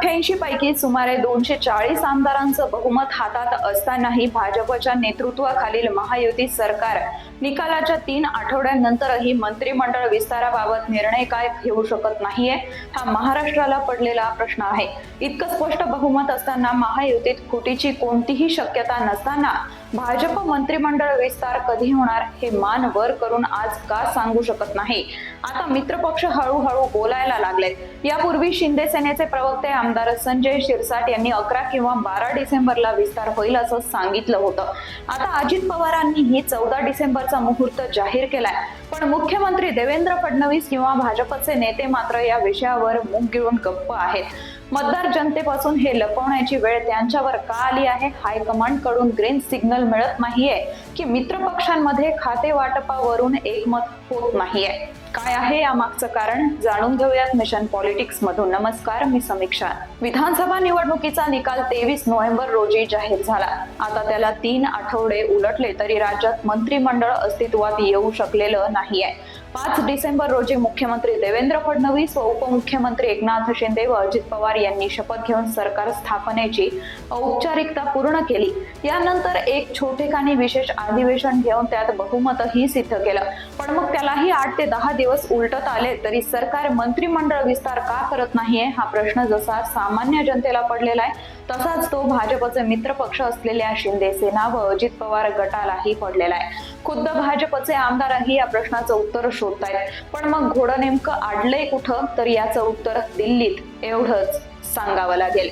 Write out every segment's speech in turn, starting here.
अठ्ठ्याऐंशी पैकी सुमारे दोनशे चाळीस आमदारांचं बहुमत हातात असतानाही भाजपच्या नेतृत्वाखालील महायुती सरकार निकालाच्या तीन आठवड्यांनंतरही मंत्रिमंडळ विस्ताराबाबत निर्णय काय घेऊ शकत नाहीये हा महाराष्ट्राला पडलेला प्रश्न आहे. इतकं स्पष्ट बहुमत असताना महायुतीत फुटीची कोणतीही शक्यता नसताना भाजप मंत्रिमंडळ विस्तार कधी होणार हे मान वर करून आज का सांगू शकत नाही? आता मित्रपक्ष हळूहळू बोलायला लागलेत. यापूर्वी शिंदे सेनेचे प्रवक्ते आमदार संजय शिरसाट यांनी अकरा किंवा बारा डिसेंबरला विस्तार होईल असं सांगितलं होतं. आता अजित पवारांनी ही चौदा डिसेंबरचा मुहूर्त जाहीर केलाय. पण मुख्यमंत्री देवेंद्र फडणवीस किंवा भाजपचे नेते मात्र या विषयावर मुग घेऊन गप्प आहेत. मतदार जनतेपासून हे लपवण्याची वेळ त्यांच्यावर का आली आहे? हायकमांडकडून ग्रीन सिग्नल मिळत नाहीये की मित्र पक्षांमध्ये खाते वाटपावरून एकमत होत नाहीये? काय आहे या मागचं कारण? जाणून घेऊयात मिशन पॉलिटिक्स मधून नमस्कार मी समीक्षा. विधानसभा निवडणुकीचा निकाल तेवीस नोव्हेंबर रोजी जाहीर झाला. आता त्याला तीन आठवडे उलटले तरी राज्यात मंत्रिमंडळ अस्तित्वात येऊ शकलेलं नाहीये. पाच डिसेंबर रोजी मुख्यमंत्री देवेंद्र फडणवीस व उपमुख्यमंत्री एकनाथ शिंदे व अजित पवार यांनी शपथ घेऊन सरकार स्थापनेची औपचारिकता पूर्ण केली. यानंतर एक छोटेखानी विशेष अधिवेशन घेऊन त्यात बहुमतही सिद्ध केलं. पण मग त्यालाही आठ ते दहा दिवस उलटत आले तरी सरकार मंत्रिमंडळ विस्तार का करत नाहीये हा प्रश्न जसा सामान्य जनतेला पडलेला आहे तसाच तो भाजपचे मित्रपक्ष असलेल्या शिंदे सेना व अजित पवार गटालाही पडलेला आहे. खुद्द भाजपचे आमदारही या प्रश्नाचं उत्तर शोधतायत. पण मग घोडं नेमकं आडलंय कुठं? तर याचं उत्तर दिल्लीत एवढंच सांगावं लागेल.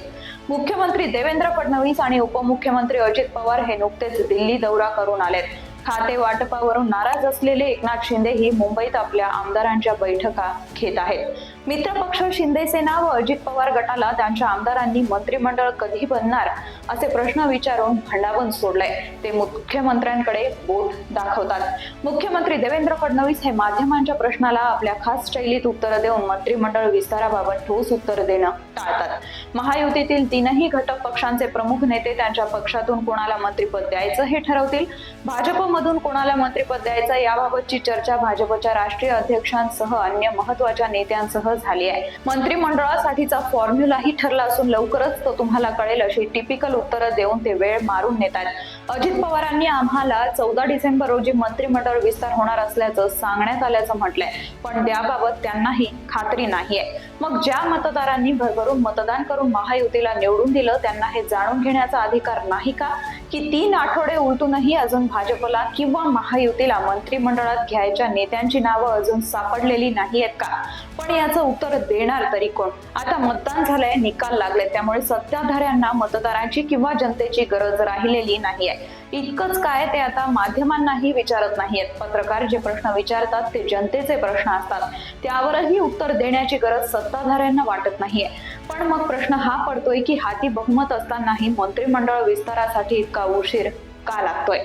मुख्यमंत्री देवेंद्र फडणवीस आणि उपमुख्यमंत्री अजित पवार हे नुकतेच दिल्ली दौरा करून आलेत. खाते वाटपावरून नाराज असलेले एकनाथ शिंदे ही मुंबईत आपल्या आमदारांच्या बैठका घेत आहेत. मित्रपक्ष शिंदेसेना व अजित पवार गटाला त्यांच्या आमदारांनी मंत्रिमंडळ कधी बनणार असे प्रश्न विचारून भांडावून सोडलंय. ते मुख्यमंत्र्यांकडे बोट दाखवतात. मुख्यमंत्री देवेंद्र फडणवीस हे माध्यमांच्या प्रश्नाला आपल्या खास शैलीत उत्तर देऊन मंत्रिमंडळ विस्ताराबाबत ठोस उत्तर देणं टाळतात. महायुतीतील तीनही घटक पक्षांचे प्रमुख नेते त्यांच्या पक्षातून कोणाला मंत्रिपद द्यायचं हे ठरवतील? भाजपमधून कोणाला मंत्रिपद द्यायचं? याबाबतची चर्चा भाजपच्या राष्ट्रीय अध्यक्षांसह अन्य महत्त्वाच्या नेत्यांसह झाली आहे. मंत्रिमंडळासाठीचा फॉर्म्युलाही ठरला असून लवकरच तो तुम्हाला कळेल अशी टिपिकल उत्तरं देऊन ते वेळ मारून नेतात अजित पवारांनी आम्हाला चौदा डिसेंबर रोजी मंत्रिमंडळ विस्तार होणार असल्याचं सांगण्यात आल्याचं म्हटलंय. पण त्याबाबत त्यांनाही खात्री नाहीये. मग ज्या मतदारांनी भरभरून मतदान करून महायुतीला निवडून दिलं त्यांना हे जाणून घेण्याचा अधिकार नाही का? की तीन आठवडे उलटूनही अजून भाजपला किंवा महायुतीला मंत्रिमंडळात घ्यायच्या नेत्यांची नावं अजून सापडलेली नाही आहेत का? पण याचं उत्तर देणार तरी कोण? आता मतदान झालंय निकाल लागले त्यामुळे सत्ताधाऱ्यांना मतदारांची किंवा जनतेची गरज राहिलेली नाही आहे इतकंच काय ते आता माध्यमांनाही विचारत नाहीयेत. पत्रकार जे प्रश्न विचारतात ते जनतेचे प्रश्न असतात. त्यावरही उत्तर देण्याची गरज सत्ताधाऱ्यांना वाटत नाहीये. पण मग प्रश्न हा पडतोय की हाती बहुमत असतानाही मंत्रिमंडळ विस्तारासाठी इतका उशीर का लागतोय?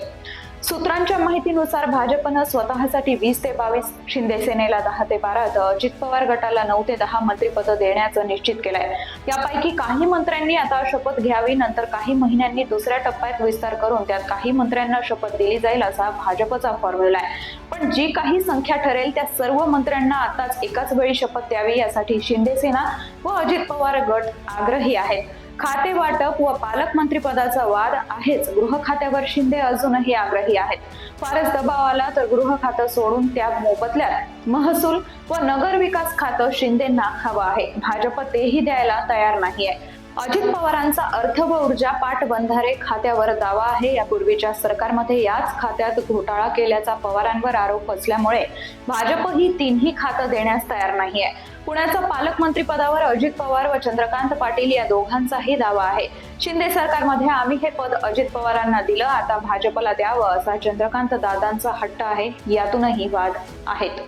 सूत्रांच्या माहितीनुसार भाजपनं स्वतःसाठी वीस ते बावीस शिंदे सेनेला दहा ते बारा तर अजित पवार गटाला नऊ ते दहा मंत्रीपद देण्याचं निश्चित केलंय. यापैकी काही मंत्र्यांनी आता शपथ घ्यावी नंतर काही महिन्यांनी दुसऱ्या टप्प्यात विस्तार करून त्यात काही मंत्र्यांना शपथ दिली जाईल असा भाजपचा फॉर्म्युला आहे. पण जी काही संख्या ठरेल त्या सर्व मंत्र्यांना आताच एकाच वेळी शपथ द्यावी यासाठी शिंदे सेना व अजित पवार गट आग्रही आहेत. खाते वाटप व पालकमंत्रीपदाचा वाद आहेच. गृह खात्यावर शिंदे अजूनही आग्रही आहेत. फारच दबाव आला तर गृह खातं सोडून त्या मोबदल्यात महसूल व नगर विकास खातं शिंदेना हवं आहे. भाजप तेही द्यायला तयार नाहीये. अजित पवारांचा अर्थ व ऊर्जा पाटबंधारे खात्यावर दावा आहे. यापूर्वीच्या सरकारमध्ये याच खात्यात घोटाळा केल्याचा पवारांवर आरोप असल्यामुळे भाजप ही तिन्ही खातं देण्यास तयार नाहीये. पुण्याच्या पालकमंत्री पदावर अजित पवार व चंद्रकांत पाटील या दोघांचाही दावा आहे. शिंदे सरकारमध्ये आम्ही हे पद अजित पवारांना दिलं. आता भाजपला द्यावं असा चंद्रकांत दादांचा हट्ट आहे यातूनही वाद आहेत.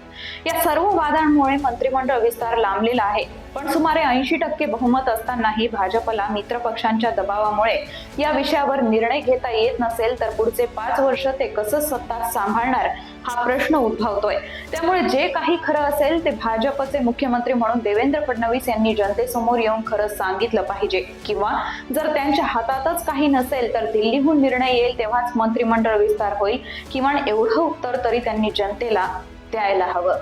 या सर्व वादांमुळे मंत्रिमंडळ विस्तार लांबलेला आहे. पण सुमारे ऐंशी टक्के बहुमत असतानाही भाजपला मित्र पक्षांच्या दबावामुळे या विषयावर निर्णय घेता येत नसेल तर पुढचे पाच वर्ष ते कसं सत्ता सांभाळणार हा प्रश्न उद्भवतोय. त्यामुळे जे काही खरं असेल ते भाजपचे मुख्यमंत्री म्हणून देवेंद्र फडणवीस यांनी जनतेसमोर येऊन खरं सांगितलं पाहिजे. किंवा जर त्यांच्या हातातच काही नसेल तर दिल्लीहून निर्णय येईल तेव्हाच मंत्रिमंडळ विस्तार होईल. किमान एवढं उत्तर तरी त्यांनी जनतेला द्यायला हवं.